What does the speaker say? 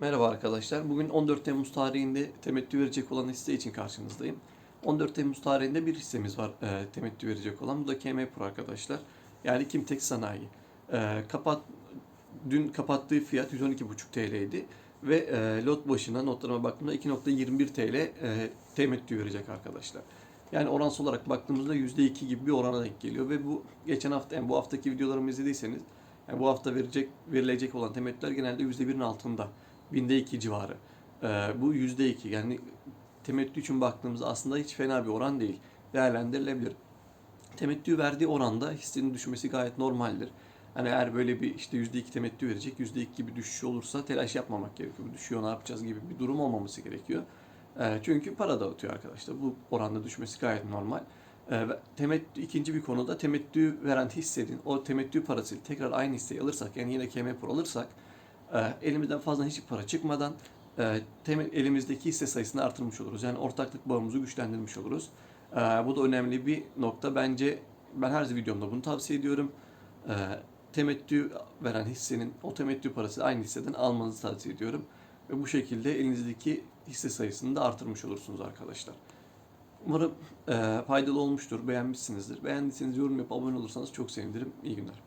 Merhaba arkadaşlar. Bugün 14 Temmuz tarihinde temettü verecek olan hisse için karşınızdayım. 14 Temmuz tarihinde bir hissemiz var e, temettü verecek olan. Bu da KM Pro arkadaşlar. Yani Kimtek Sanayi. E, kapat dün kapattığı fiyat 112,5 TL'ydi ve e, lot başına notlarıma baktığımda 2.21 TL e, temettü verecek arkadaşlar. Yani oransal olarak baktığımızda %2 gibi bir orana denk geliyor ve bu geçen hafta yani bu haftaki videolarımı izlediyseniz yani bu hafta verecek verilecek olan temettüler genelde %1'in altında. Binde 2 civarı. Ee, bu yüzde 2 yani temettü için baktığımızda aslında hiç fena bir oran değil. Değerlendirilebilir. Temettü verdiği oranda hissenin düşmesi gayet normaldir. Hani eğer böyle bir işte yüzde iki temettü verecek, yüzde iki gibi düşüş olursa telaş yapmamak gerekiyor. Bu düşüyor ne yapacağız gibi bir durum olmaması gerekiyor. Ee, çünkü para dağıtıyor arkadaşlar. Bu oranda düşmesi gayet normal. Ve temettü, ikinci bir konuda temettü veren hissenin o temettü parasıyla tekrar aynı hisseyi alırsak yani yine KM Pro alırsak e, elimizden fazla hiçbir para çıkmadan e, temel elimizdeki hisse sayısını artırmış oluruz. Yani ortaklık bağımızı güçlendirmiş oluruz. E, bu da önemli bir nokta. Bence ben her videomda bunu tavsiye ediyorum. E, temettü veren hissenin o temettü parası aynı hisseden almanızı tavsiye ediyorum. Ve bu şekilde elinizdeki hisse sayısını da artırmış olursunuz arkadaşlar. Umarım e, faydalı olmuştur, beğenmişsinizdir. Beğendiyseniz yorum yapıp abone olursanız çok sevinirim. İyi günler.